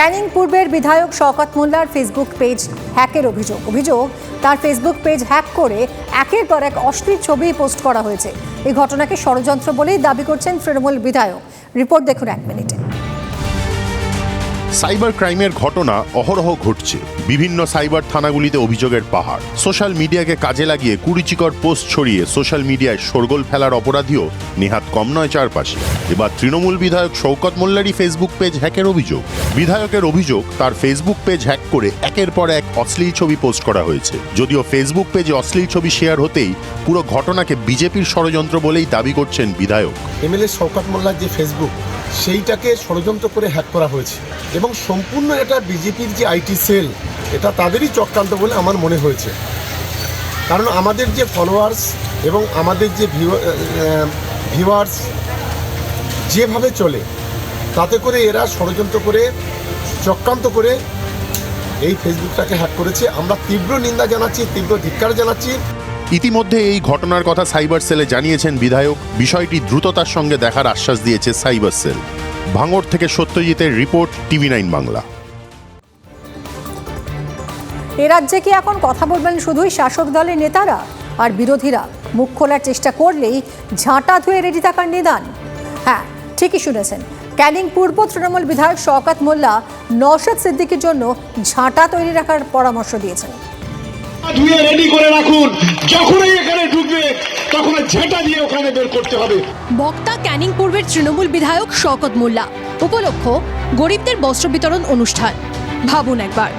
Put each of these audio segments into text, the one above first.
ক্যানিং পূর্বের বিধায়ক শওকত মোল্লার ফেসবুক পেজ হ্যাকের অভিযোগ। অভিযোগ, তার ফেসবুক পেজ হ্যাক করে একের পর এক অশ্লীল ছবি পোস্ট করা হয়েছে। এই ঘটনাকে ষড়যন্ত্র বলেই দাবি করছেন তৃণমূল বিধায়ক। রিপোর্ট দেখুন এক মিনিটে। সাইবার ক্রাইমের ঘটনা অহরহ ঘটছে। বিভিন্ন সাইবার থানাগুলিতে অভিযোগের পাহাড়। সোশ্যাল মিডিয়াকে কাজে লাগিয়ে কুরুচিকর পোস্ট ছড়িয়ে সোশ্যাল মিডিয়ায় শোরগোল ফেলার অপরাধীও নেহাত কম নয় চারপাশে। এবার তৃণমূল বিধায়ক শওকত মোল্লারই ফেসবুক পেজ হ্যাকের অভিযোগ। বিধায়কের অভিযোগ, তার ফেসবুক পেজ হ্যাক করে একের পর এক অশ্লীল ছবি পোস্ট করা হয়েছে। যদিও ফেসবুক পেজে অশ্লীল ছবি শেয়ার হতেই পুরো ঘটনাকে বিজেপির ষড়যন্ত্র বলেই দাবি করছেন বিধায়ক। এমএলএ শওকত মোল্লার যে ফেসবুক সেইটাকে ষড়যন্ত্র করে হ্যাক করা হয়েছে। এবং সম্পূর্ণ এটা বিজেপির যে আইটি সেল, এটা তাদেরই চক্রান্ত বলে আমার মনে হয়েছে। কারণ আমাদের যে ফলোয়ার্স এবং আমাদের যে ভিউয়ার্স যেভাবে চলে, তাতে করে এরা ষড়যন্ত্র করে, চক্রান্ত করে এই ফেসবুকটাকে হ্যাক করেছে। আমরা তীব্র নিন্দা জানাচ্ছি, তীব্র ধিক্কার জানাচ্ছি। ইতিমধ্যে এই ঘটনার কথা সাইবার সেলে জানিয়েছেন বিধায়ক। বিষয়টি দ্রুততার সঙ্গে দেখার আশ্বাস দিয়েছে সাইবার সেল। ভাঙড় থেকে সত্যজিতের রিপোর্ট টিভি নাইন বাংলা। এ রাজ্যে কি এখন কথা বলবেন শুধুই শাসক দলের নেতারা? আর বিরোধীরা মুখ খোলার চেষ্টা করলেই ঝাঁটা ধুয়ে রেডি থাকার নিদান? হ্যাঁ ঠিকই শুনেছেন। ক্যানিং পূর্ব তৃণমূল বিধায়ক শওকত মোল্লা নওশাদ সিদ্দিকির জন্য ঝাঁটা তৈরি রাখার পরামর্শ দিয়েছেন। ধুয়ে রেডি করে রাখুন যখনই এখানে ঢুকবে তখন ঝেঁটা দিয়ে ওখানে বের করতে হবে। বক্তা ক্যানিং পূর্বের তৃণমূল বিধায়ক শওকত মোল্লা। উপলক্ষ গরিবদের বস্ত্র বিতরণ অনুষ্ঠান। ভাবুন একবার।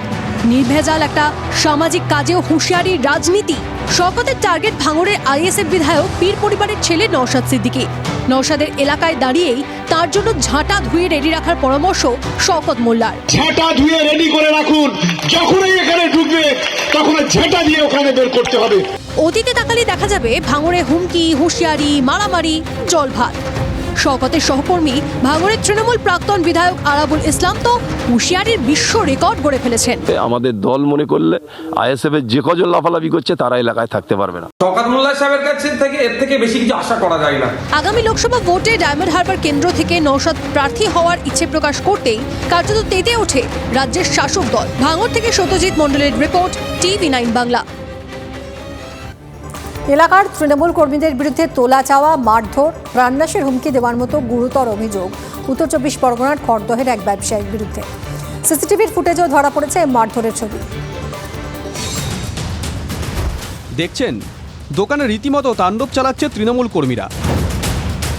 নির্ভেজাল একটা সামাজিক কাজেও হুঁশিয়ারির রাজনীতি। শওকতের টার্গেট ভাঙড়ের আইএসএফ বিধায়ক পীর পরিবারের ছেলে নওশাদ সিদ্দিকী। নওশাদের এলাকায় দাঁড়িয়েই তার জন্য ঝাঁটা ধুয়ে রেডি রাখার পরামর্শ শওকত মোল্লার। ঝেঁটা ধুয়ে রেডি করে রাখুন। যখনই এখানে ঢুকবে তখন ঝেঁটা দিয়ে ওখানে বের করতে হবে। অতীতে তাকালে দেখা যাবে ভাঙড়ে হুমকি হুঁশিয়ারি মারামারি জলভাত শওকতের সহকর্মী ভাঙড়ের তৃণমূল প্রাক্তন বিধায়ক আরাবুল ইসলাম তো হুঁশিয়ারির বিশ্ব রেকর্ড গড়ে ফেলেছেন। আমাদের দল মনে করলে আইএসএফ এর যে কজন লাফালাফি করছে তারা এলাকায় থাকতে পারবে না। শওকাত মোল্লা সাহেবের কাছে থেকে এর থেকে বেশি কিছু আশা করা যায় না। আগামী লোকসভা ভোটে ডায়মন্ড হারবার কেন্দ্র থেকে নৌসাদ প্রার্থী হওয়ার ইচ্ছে প্রকাশ করতেই কার্যত তেতে ওঠে রাজ্যের শাসক দল। ভাঙড় থেকে সত্যজিৎ মণ্ডলের রিপোর্ট টিভি নাইন বাংলা। এলাকার তৃণমূল কর্মীদের বিরুদ্ধে তোলা চাওয়া, মারধর প্রাণনাশের হুমকি দেওয়ার মতো গুরুতর অভিযোগ উত্তর চব্বিশ পরগনার খড়দহের এক ব্যবসায়ীর বিরুদ্ধে। সিসিটিভির ফুটেজেও ধরা পড়েছে মারধরের ছবি। দেখছেন? দোকানে রীতিমতো তাণ্ডব চালাচ্ছে তৃণমূল কর্মীরা।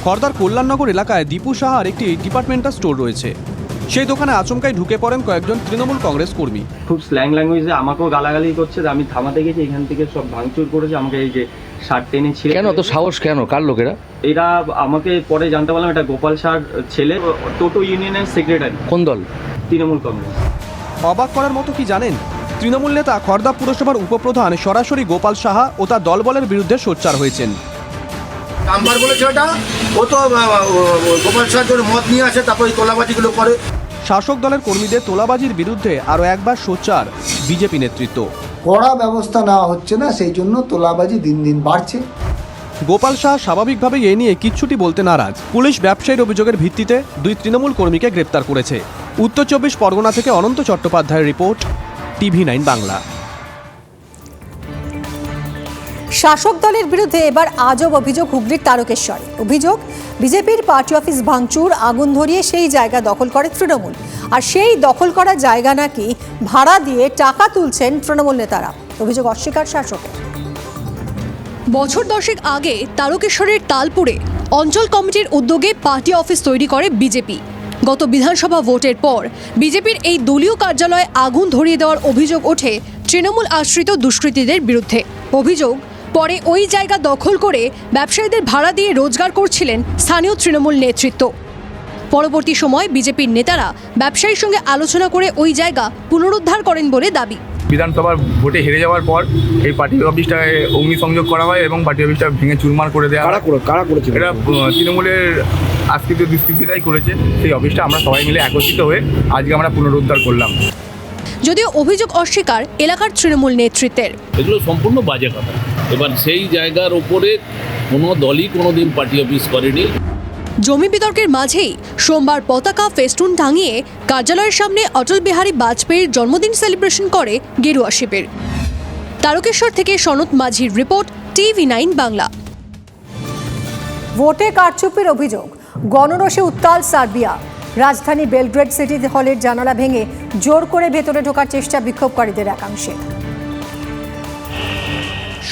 খর্দার কল্যাণনগর এলাকায় দীপু সাহার একটি ডিপার্টমেন্টাল স্টোর রয়েছে। সেই দোকানে আচমকাই ঢুকে পড়েন কয়েকজন তৃণমূল কংগ্রেস কর্মী। খুব স্ল্যাং ল্যাঙ্গুয়েজে আমাকেও গালাগালি করছে যে আমি থামাতে গেছি এখান থেকে সব ভাঙচুর করেছে আমাকে এই যে শার্ট টেনে ছিঁড়ে কেন তো সাহস কেন? কার লোকেরা? এরা আমাকে পরে জানতে পারলাম এটা গোপাল শাহ ছেলে টোটো ইউনিয়নের সেক্রেটারি কোন দল? তৃণমূল কংগ্রেস। অবাক করার মতো কি জানেন? তৃণমূল নেতা খর্দা পুরসভার উপপ্রধান সরাসরি গোপাল সাহা ও তার দলবলের বিরুদ্ধে সোচ্চার হয়েছেন। নাম্বার বলে ছেলেটা ও তো গোপাল সাহার জন্য মদ নিয়ে আসে তারপর এই তোলাবাজিগুলো করে। শাসক দলের কর্মীদের তোলাবাজির বিরুদ্ধে আরও একবার সোচ্চার বিজেপি নেতৃত্ব। কড়া ব্যবস্থা নেওয়া হচ্ছে না সেই জন্য তোলাবাজি দিন দিন বাড়ছে। গোপাল শাহ স্বাভাবিকভাবে এ নিয়ে কিচ্ছুটি বলতে নারাজ। পুলিশ ব্যবসায়ীর অভিযোগের ভিত্তিতে দুই তৃণমূল কর্মীকে গ্রেপ্তার করেছে। উত্তর চব্বিশ পরগনা থেকে অনন্ত চট্টোপাধ্যায়ের রিপোর্ট টিভি নাইন বাংলা। শাসক দলের বিরুদ্ধে এবার আজব অভিযোগ হুগলির তারকেশ্বরে। অভিযোগ, বিজেপির পার্টি অফিস ভাঙচুর, আগুন ধরিয়ে সেই জায়গা দখল করে তৃণমূল। আর সেই দখল করা জায়গা নাকি ভাড়া দিয়ে টাকা তুলছেন তৃণমূল নেতারা। অভিযোগ অস্বীকার শাসকের বছর দশেক আগে তারকেশ্বরের তালপুরে অঞ্চল কমিটির উদ্যোগে পার্টি অফিস তৈরি করে বিজেপি। গত বিধানসভা ভোটের পর বিজেপির এই দলীয় কার্যালয়ে আগুন ধরিয়ে দেওয়ার অভিযোগ ওঠে তৃণমূল আশ্রিত দুষ্কৃতীদের বিরুদ্ধে। অভিযোগ পরে ওই জায়গা দখল করে ব্যবসায়ীদের ভাড়া দিয়ে রোজগার করছিলেন স্থানীয় তৃণমূল নেতৃত্ব। পরবর্তী সময় বিজেপির নেতারা ব্যবসায়ীর সঙ্গে আলোচনা করে ওই জায়গা পুনরুদ্ধার করেন বলে দাবি। বিধানসভার ভোটে হেরে যাওয়ার পর এই পার্টি অফিসটায় অগ্নিসংযোগ করা হয় এবং পার্টি অফিসটা ভেঙে চুরমার করে দেওয়া হয়। করে কারা করেছে এটা তৃণমূলের আজকৃত দুষ্কৃতিটাই করেছে। সেই অফিসটা আমরা সবাই মিলে একত্রিত হয়ে আজকে আমরা পুনরুদ্ধার করলাম। যদিও অভিযোগ অস্বীকার এলাকার তৃণমূল নেতৃত্বের। এগুলো সম্পূর্ণ বাজে কথা। এবার সেই জায়গার ওপরে কোনো দলই কোনো দিন পার্টি অফিস করেনি। জমি বিতর্কের মাঝেই সোমবার পতাকা ফেস্টুন টাঙিয়ে কার্যালয়ের সামনে অটল বিহারী বাজপেয়ীর জন্মদিন সেলিব্রেশন করে গেরুয়া শিবির। তারকেশ্বর থেকে সনত মাঝির রিপোর্ট টিভি নাইন বাংলা। ভোটে কারচুপির অভিযোগ গণরসে উত্তাল সার্বিয়া। রাজধানী বেলগ্রেড সিটি হলের জানালা ভেঙে জোর করে ভেতরে ঢোকার চেষ্টা বিক্ষোভকারীদের একাংশের।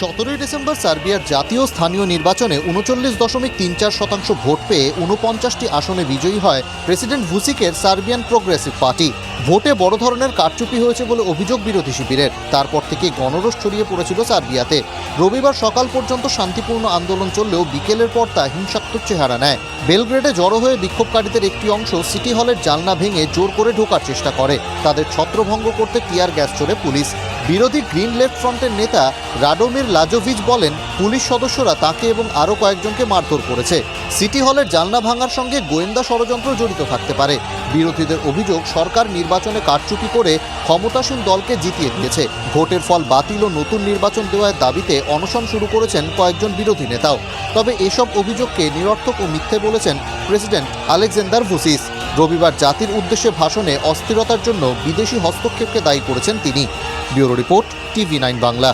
সতেরোই ডিসেম্বর সার্বিয়ার জাতীয় স্থানীয় নির্বাচনে উনচল্লিশ দশমিক তিন চার শতাংশ ভোট পেয়ে উনপঞ্চাশটি আসনে বিজয়ী হয় প্রেসিডেন্ট ভুসিকের সার্বিয়ান প্রোগ্রেসিভ পার্টি। ভোটে বড় ধরনের কারচুপি হয়েছে বলে অভিযোগ বিরোধী শিবিরের। তারপর থেকে গণরোষ ছড়িয়ে পড়েছিল সার্বিয়াতে। রবিবার সকাল পর্যন্ত শান্তিপূর্ণ আন্দোলন চললেও বিকেলের পর তা হিংসাত্মক চেহারা নেয়। বেলগ্রেডে জড়ো হয়ে বিক্ষোভকারীদের একটি অংশ সিটি হলের জালনা ভেঙে জোর করে ঢোকার চেষ্টা করে। তাদের ছত্রভঙ্গ করতে টিয়ার গ্যাস ছোড়ে পুলিশ। বিরোধী গ্রিন লেফট ফ্রন্টের নেতা রাডোমির লাজোভিচ বলেন, পুলিশ সদস্যরা তাকে এবং আরও কয়েকজনকে মারধর করেছে। সিটি হলের জানলা ভাঙার সঙ্গে গোয়েন্দা ষড়যন্ত্র জড়িত থাকতে পারে। বিরোধীদের অভিযোগ, সরকার নির্বাচনে কারচুপি করে ক্ষমতাসীন দলকে জিতিয়ে দিয়েছে। ভোটের ফল বাতিল ও নতুন নির্বাচন দেওয়ার দাবিতে অনশন শুরু করেছেন কয়েকজন বিরোধী নেতাও। তবে এসব অভিযোগকে নিরর্থক ও মিথ্যে বলেছেন প্রেসিডেন্ট আলেকজান্ডার ভুসিস। রবিবার জাতির উদ্দেশ্যে ভাষণে অস্থিরতার জন্য বিদেশি হস্তক্ষেপকে দায়ী করেছেন তিনি। Bureau report, TV nine Bangla.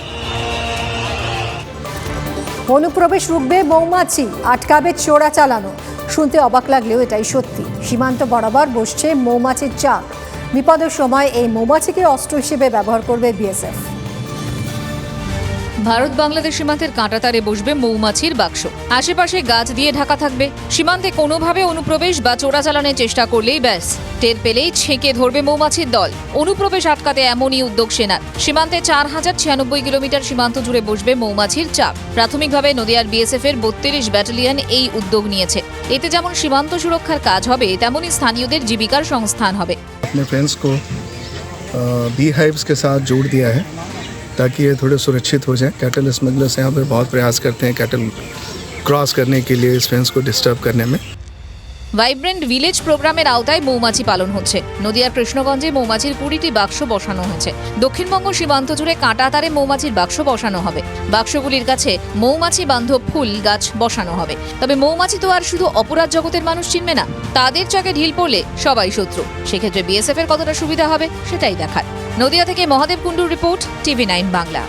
অনুপ্রবেশ রুখবে মৌমাছি, আটকাবে চোরা চালানো। শুনতে অবাক লাগলেও এটাই সত্যি। সীমান্ত বরাবর বসছে মৌমাছির চাক। বিপদের সময় এই মৌমাছিকে অস্ত্র হিসেবে ব্যবহার করবে বিএসএফ। ভারত বাংলাদেশ সীমান্তের কাঁটাতারে বসবে মৌমাছির বাক্স আশেপাশে গাছ দিয়ে ঢাকা থাকবে সীমান্তে কোনোভাবে অনুপ্রবেশ বা চোরাচালানের চেষ্টা করলেই ব্যাস টের পেলেই ছেঁকে ধরবে মৌমাছির দল অনুপ্রবেশ আটকাতে এমনই উদ্যোগ সেনার সীমান্তে চার হাজার ছিয়ানব্বই কিলোমিটার সীমান্ত জুড়ে বসবে মৌমাছির চাপ প্রাথমিকভাবে নদিয়ার বিএসএফ এর বত্রিশ ব্যাটালিয়ন এই উদ্যোগ নিয়েছে এতে যেমন সীমান্ত সুরক্ষার কাজ হবে তেমনই স্থানীয়দের জীবিকার সংস্থান হবে अपने फ्रेंड्स को बी हाइव्स के साथ जोड़ दिया है ताकि ये थोड़े सुरक्षित हो जाएं कैटल स्मगलर्स यहाँ पे बहुत प्रयास करते हैं कैटल क्रॉस करने के लिए इस फेंस को डिस्टर्ब करने में ভাইব্রেন্ট ভিলেজ প্রোগ্রামের আওতায় মৌমাছি পালন হচ্ছে নদিয়ার কৃষ্ণগঞ্জে মৌমাছির কুড়িটি বাক্স বসানো হয়েছে দক্ষিণবঙ্গ সীমান্ত জুড়ে কাঁটাতারে মৌমাছির বাক্স বসানো হবে বাক্সগুলির কাছে মৌমাছি বান্ধব ফুল গাছ বসানো হবে তবে মৌমাছি তো আর শুধু অপরাধ জগতের মানুষ চিনবে না তাদের চাকে ঢিল পড়লে সবাই শত্রু সেক্ষেত্রে বিএসএফ এর কতটা সুবিধা হবে সেটাই দেখার নদিয়া থেকে মহাদেব কুণ্ডুর রিপোর্ট টিভি নাইন বাংলা।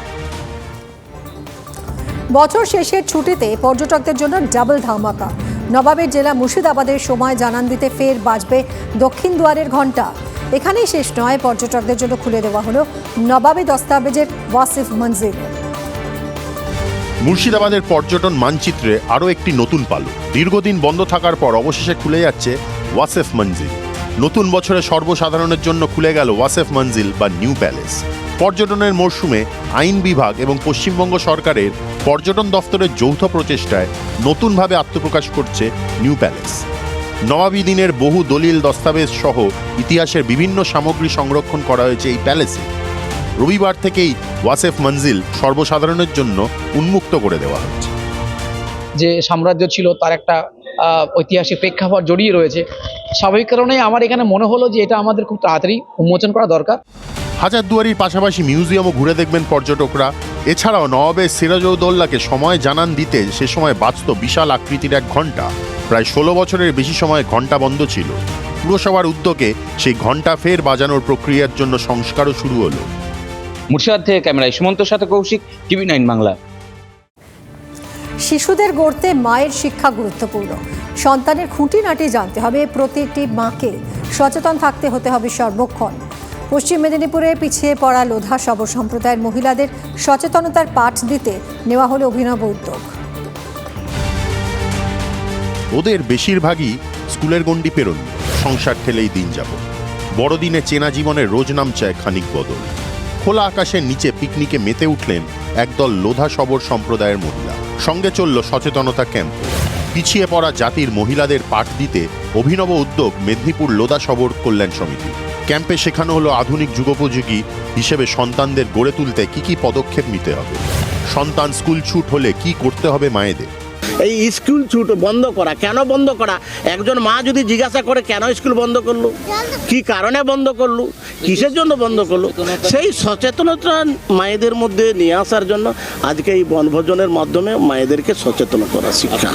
বছর শেষের ছুটিতে পর্যটকদের জন্য ডাবল ধামাকা। নবাবের জেলা মুর্শিদাবাদের সময় জানান দিতে ফের বাজবে দক্ষিণ দুয়ারের ঘণ্টা। এখানেই শেষ নয় পর্যটকদের জন্য খুলে দেওয়া হলো নবাবে দস্তাবেজের ওয়াসিফ মঞ্জিল। মুর্শিদাবাদের পর্যটন মানচিত্রে আরও একটি নতুন পালু। দীর্ঘদিন বন্ধ থাকার পর অবশেষে খুলে যাচ্ছে ওয়াসেফ মঞ্জিল। নতুন বছরে সর্বসাধারণের জন্য খুলে গেল ওয়াসেফ মঞ্জিল বা নিউ প্যালেস। পর্যটনের মরশুমে আইন বিভাগ এবং পশ্চিমবঙ্গ সরকারের পর্যটন দফতরের যৌথ প্রচেষ্টায় নতুনভাবে আত্মপ্রকাশ করছে নিউ প্যালেস। নবাবী দিনের বহু দলিল দস্তাবেজ সহ ইতিহাসের বিভিন্ন সামগ্রী সংরক্ষণ করা হয়েছে এই প্যালেসে। রবিবার থেকেই ওয়াসেফ মঞ্জিল সর্বসাধারণের জন্য উন্মুক্ত করে দেওয়া হচ্ছে। যে সাম্রাজ্য ছিল তার একটা ঐতিহাসিক প্রেক্ষাপট জড়িয়ে রয়েছে। স্বাভাবিক কারণে আমার এখানে মনে হলো যে এটা আমাদের খুব তাড়াতাড়ি উন্মোচন করা দরকার। হাজারদুয়ারির পাশাপাশি মিউজিয়ামও ঘুরে দেখবেন পর্যটকরা। এছাড়াও নবাবের সিরাজউদ্দৌল্লাকে সময় জানান দিতে সে সময় বাঁচত বিশাল আকৃতির এক ঘণ্টা। প্রায় ষোলো বছরের বেশি সময় ঘণ্টা বন্ধ ছিল। পুরসভার উদ্যোগে সেই ঘণ্টা ফের বাজানোর প্রক্রিয়ার জন্য সংস্কারও শুরু হলো। মুর্শিদাবাদ থেকে ক্যামেরায় সুমন্তর সাথে কৌশিক টিভি নাইন বাংলা। শিশুদের গড়তে মায়ের শিক্ষা গুরুত্বপূর্ণ। সন্তানের খুঁটিনাটি জানতে হবে প্রতিটি মাকে। সচেতন থাকতে হতে হবে সর্বক্ষণ। পশ্চিম মেদিনীপুরে পিছিয়ে পড়া লোধা সব সম্প্রদায়ের মহিলাদের সচেতনতার পাঠ দিতে নেওয়া হলো অভিনব উদ্যোগ। ওদের বেশিরভাগই স্কুলের গণ্ডি পেরোন, সংসার ঠেলেই দিন যাব। বড়দিনে চেনা জীবনের রোজ নামছে খানিক বদল। খোলা আকাশের নিচে পিকনিকে মেতে উঠলেন একদল লোধা সবর সম্প্রদায়ের মহিলা। সঙ্গে চলল সচেতনতা ক্যাম্প। পিছিয়ে পড়া জাতির মহিলাদের পাঠ দিতে অভিনব উদ্যোগ মেদিনীপুর লোধা সবর কল্যাণ সমিতি। ক্যাম্পে শেখানো হলো আধুনিক যুগোপযোগী হিসেবে সন্তানদের গড়ে তুলতে কি কি পদক্ষেপ নিতে হবে। সন্তান স্কুল ছুট হলে কি করতে হবে মায়েদের? এই স্কুল ছুট বন্ধ করা, কেন বন্ধ করা? একজন মা যদি জিজ্ঞাসা করে, কেন স্কুল বন্ধ করল? কি কারণে বন্ধ করল? কিসের জন্য বন্ধ করল? সেই সচেতনতা মায়েদের মধ্যে নিয়ে আসার জন্য আজকে এই বনভোজনের মাধ্যমে মায়েদেরকে সচেতন করা শিক্ষা।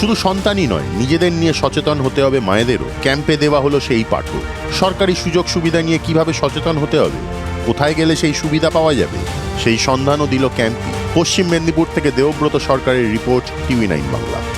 শুধু সন্তানই নয়, নিজেদের নিয়ে সচেতন হতে হবে মায়েদেরও। ক্যাম্পে দেওয়া হলো সেই পাঠ সরকারি সুযোগ সুবিধা নিয়ে কীভাবে সচেতন হতে হবে? কোথায় গেলে সেই সুবিধা পাওয়া যাবে? সেই সন্ধানও দিল ক্যাম্পটি। পশ্চিম মেদিনীপুর থেকে দেবব্রত সরকারের রিপোর্ট টিভি নাইন বাংলা।